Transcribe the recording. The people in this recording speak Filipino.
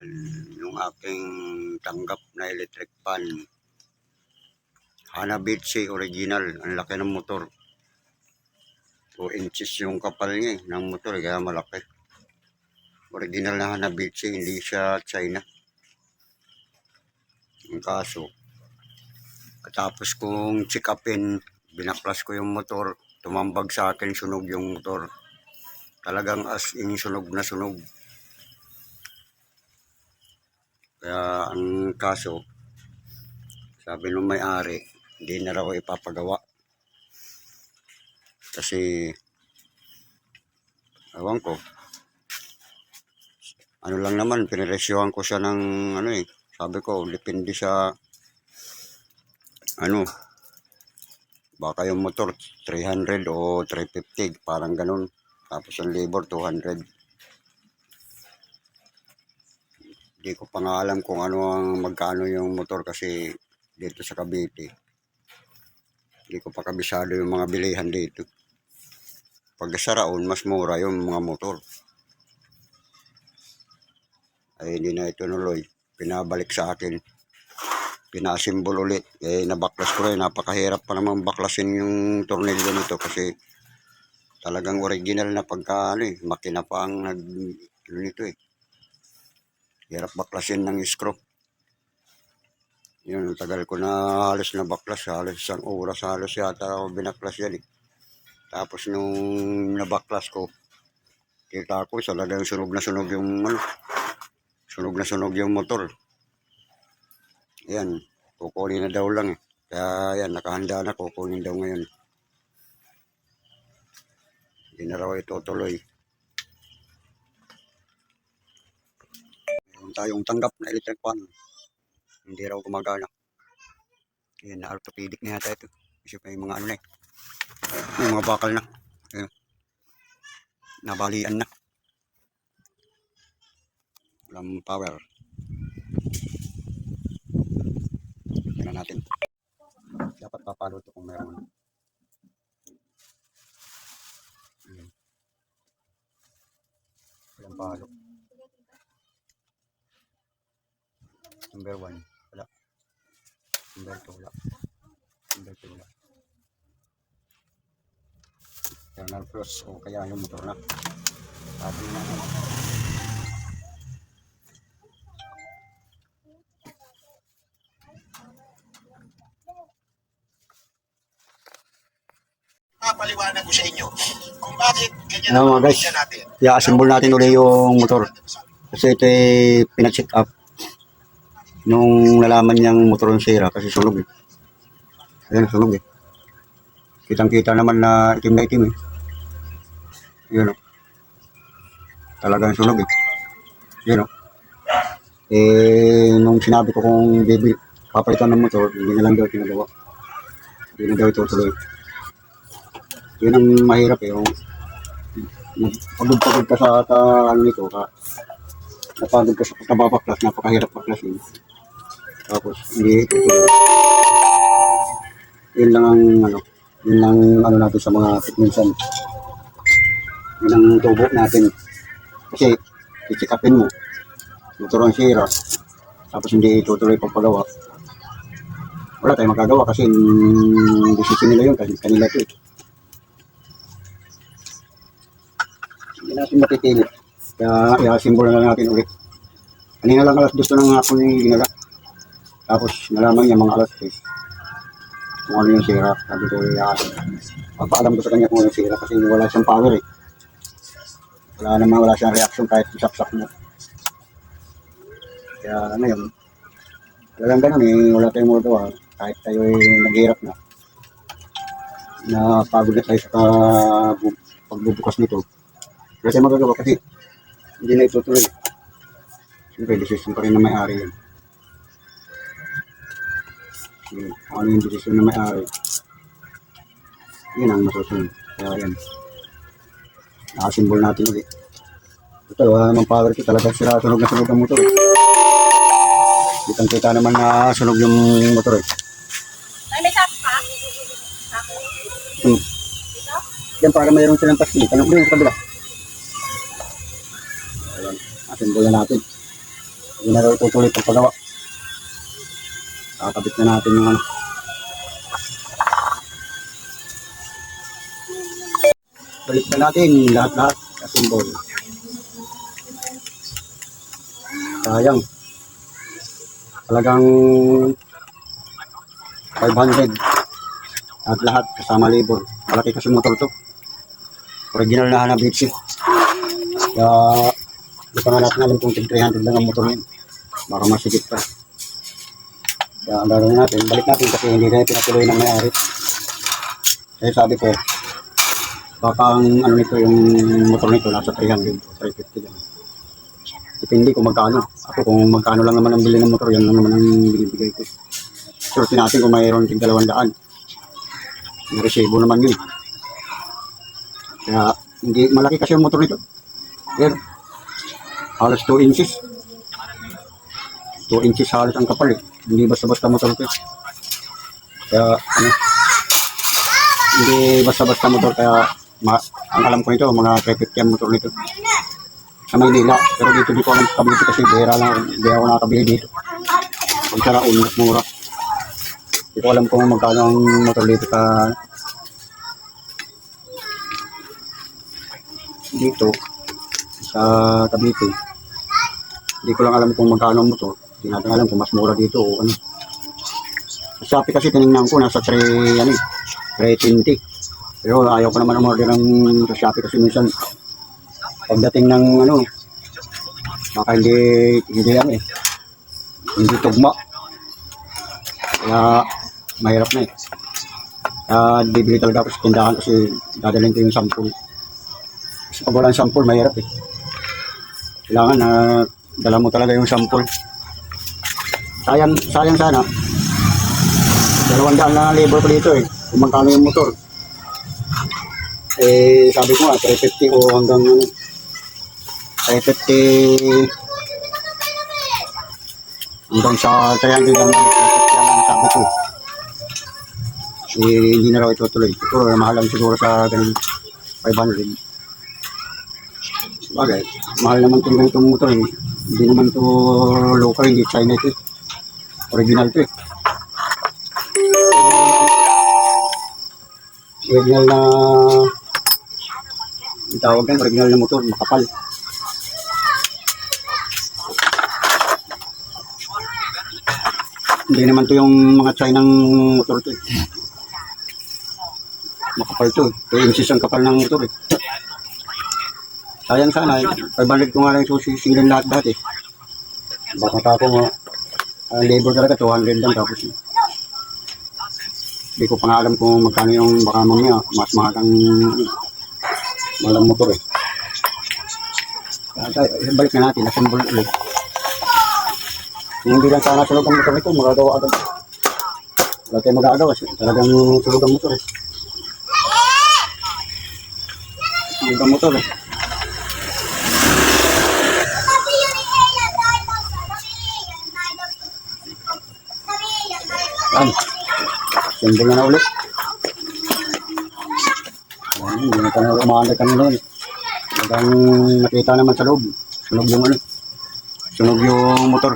yung aking tanggap na electric fan. Hanabishi original. Ang laki ng motor. 2 inches yung kapal niya eh, ng motor kaya malaki. Original na Hanabishi, hindi siya China. Ang kaso, katapos kong check upin, binaklas ko yung motor, tumambag sa akin, sunog yung motor. Talagang as in sunog na sunog. Kaya ang kaso, sabi nung may-ari, hindi na raw ipapagawa. Kasi, ewan ko, ano lang naman, piniresyohan ko siya ng, ano eh, sabi ko, depende sa, ano, baka yung motor, 300 o 350, parang ganun. Tapos yung labor, 200. Hindi ko pa nga alam kung ano ang magkano yung motor kasi dito sa Cavite. Hindi ko pa kabisado yung mga bilihan dito. Pag sa Raon, mas mura yung mga motor. Ay hindi na ito nuloy. Pinabalik sa akin. Pinasimbol ulit. Eh nabaklas ko rin. Napakahirap pa naman baklasin yung tornilyo nito kasi talagang original na pagka ano eh. Makina pa ang nag ano nito eh. Hirap baklasin ng screw. Yun, tagal ko na halos na baklas. Halos isang oras halos yata ako binaklas yan eh. Tapos nung nabaklas ko, kita ko talagang sunog na sunog yung ano, sunog na sunog yung motor. Yan, kukunin na daw lang eh. Kaya yan, nakahanda na, kukunin daw ngayon. Hindi na raw itutuloy. Tayong tanggap na electric fan. Hindi raw gumagana. Yan, na orthopedic na yata ito. Kasi yung mga ano na eh. Yung mga bakal na. Ayan. Nabalian na. Walang power. Tingnan natin. Dapat papalo ito kung meron. Ayan. Walang palo. Number one. Wala. Number two. Wala. Number two. Wala. Internal flush o kaya yung motor na. Sabi na papaliwanag ko sa inyo kung bakit ganyan ang mga guys? natin. I-assemble natin uli yung motor. Kasi ito ay pina-check up. Nung nalaman niyang motor ang sira kasi sunog eh. Ayan, sunog eh. Kitang-kita naman na itim na itim eh. Yun o. Talagang sunog eh. Yun o. Eh, nung sinabi ko kung baby, papalitan ng motor, hindi na lang daw tinagawa. Hindi na daw ito tuloy. Yun ang mahirap eh. Yung pagod-pagod ka sa ta, ano nito, ka, napagod ka sa pagkababaklas, napakahirap baklasin. Tapos, hindi, yun lang ang, ano, yun lang, ano natin sa mga minsan. Yun ang tubo natin. Kasi, kisikapin mo, motor ang sira, tapos hindi tutuloy pagpagawa. Wala tayong magagawa kasi decision nila yun, kasi kanila ito eh. hindi natin mapipilit. Kaya i-assemble na lang natin ulit. Kanina lang alas gusto ng hapon yung ginala. Tapos nalaman niya mga alas 3. Kung ano yung sira. Sabi ko, iya, pagpaalam ko sa kanya kung ano yung sira kasi wala siyang power eh. Wala naman, wala siyang reaction kahit isaksak mo. Kaya ano yun. Talagang ganun eh, wala tayong magawa. Kahit tayo ay naghirap na. Napagod na tayo sa ka- pagbubukas nito. Wala tayong magagawa kasi hindi na itutuloy. Siyempre, decision pa rin na may-ari yun. Yun, kung ano yung decision na may-ari. Yun ang masusunod. Kaya yan. Nakasimbol natin ulit. Ito, wala namang power ito. Talagang sira, sunog na sunog ang motor. Eh. Kitang-kita naman na sunog yung motor eh. Ay, may ka? Sapo? Hmm. Dito? Yan, para mayroon silang pasli. Tanong ko rin sa kabila. Ayan, assemble na natin. Hindi na daw itutuloy pag pagawa. Kakabit na natin yung ano. Balik na natin lahat-lahat sa symbol. Sayang. Talagang 500 at lahat kasama labor. Malaki kasi motor to. Original na Hanabishi. Kaya hindi pa nga natin alam kung tig 300 lang ang motor niya. Baka masigit pa. Kaya ang gagawin natin, balik natin kasi hindi na pinatuloy ng may-ari. Kaya sabi ko, baka ang ano nito, yung motor nito nasa 300 o 350 lang. Depende kung magkano. Ako kung magkano lang naman ang bili ng motor, yan lang naman ang binibigay ko. Surti natin kung mayroon tig 200. May resibo naman yun. Kaya hindi malaki kasi ang motor nito. Pero halos 2 inches. 2 inches halos ang kapal eh. Hindi basta-basta motor eh. Kaya ano, hindi basta-basta motor kaya ma ang alam ko nito, mga 350 ang motor nito. Sa Maynila, pero dito di ko alam kabili dito kasi bera lang, hindi ako nakakabili dito. Pag sa Raon, mas mura. Hindi ko alam kung magkano ang motor dito sa dito sa Cavite. Hindi ko lang alam kung magkano ang motor. Hindi natin alam kung mas mura dito o ano. Shopee kasi tinignan ko nasa 3 ano eh, 320. Pero ayaw ko naman umorder ng sa Shopee kasi minsan pagdating ng ano baka hindi hindi ano eh hindi tugma kaya mahirap na eh kaya bibili talaga ako sa tindahan kasi dadalhin ko yung sample kasi pag walang sample, mahirap eh. Kailangan na dala mo talaga yung sample. Sayang, sayang sana. Dalawang daan na labor ko dito eh. Kung magkano yung motor. Eh, sabi ko nga, 350 o hanggang ano, 350 hanggang sa 300 lang 350 ang sabi ko. Eh, hindi na raw itutuloy. Siguro, mahal lang siguro sa ganun 500. Bagay, mahal naman itong ganitong motor eh. Hindi naman to local, hindi China ito eh. Original to eh. Original na ang tawag yan, original na motor, makapal. Hindi naman to yung mga Chinang motor to eh. Makapal to eh. 2 inches ang kapal ng motor eh. Sayang sana, eh. 500 ko nga lang susisingin lahat dati. Baka ako nga, ang labor talaga 200 lang tapos. Hindi ko pa alam kung magkano yung baka mamaya, mas mahal ang malang motor eh. Kaya tayo, eh, balik na natin, assemble ulit. Hindi lang sana sulog ang motor nito, magagawa agad. Wala tayong magagawa, talagang sulog ang motor eh. Sulog ang motor eh. Yan. Simbol na ulit. Yan, hindi na tayo umaandar kanina eh. Hanggang nakita naman sa loob. Sunog yung ano. Sunog yung motor.